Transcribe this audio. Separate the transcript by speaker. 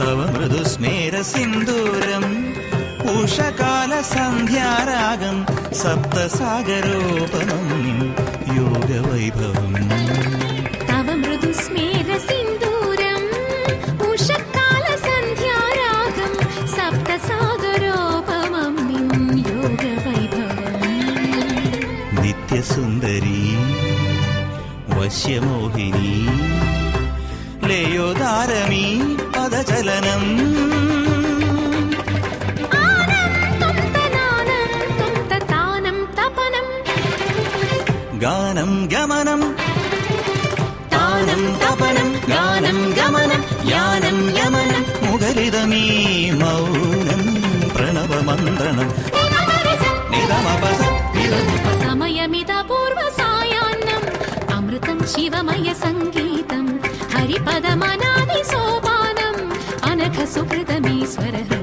Speaker 1: തവ മൃദുസ്മേര സിന്ദൂരം ഉഷകാല സന്ധ്യാരാഗം സപ്തസാഗരോപമം യോഗവൈഭവം.
Speaker 2: തവ മൃദുസ്മേര സിന്ദൂരം ഉഷകാല സന്ധ്യാരാഗം സപ്തസാഗരോപമം യോഗവൈഭവം.
Speaker 1: നിത്യസുന്ദരീ വശ്യമോഹിനി ലയോദാരമീ చలనం. గానం గమనం.
Speaker 2: తానం తపనం గానం గమనం యానం గమనం
Speaker 1: ముగలిదమీ మౌనం ప్రణవమంద్రణం నిరమపస
Speaker 2: సమయమిద పూర్వ సాయాన్నం అమృతం శివమయ సంగీతం హరిపదమన సోపానం సుకృతమీశ్వర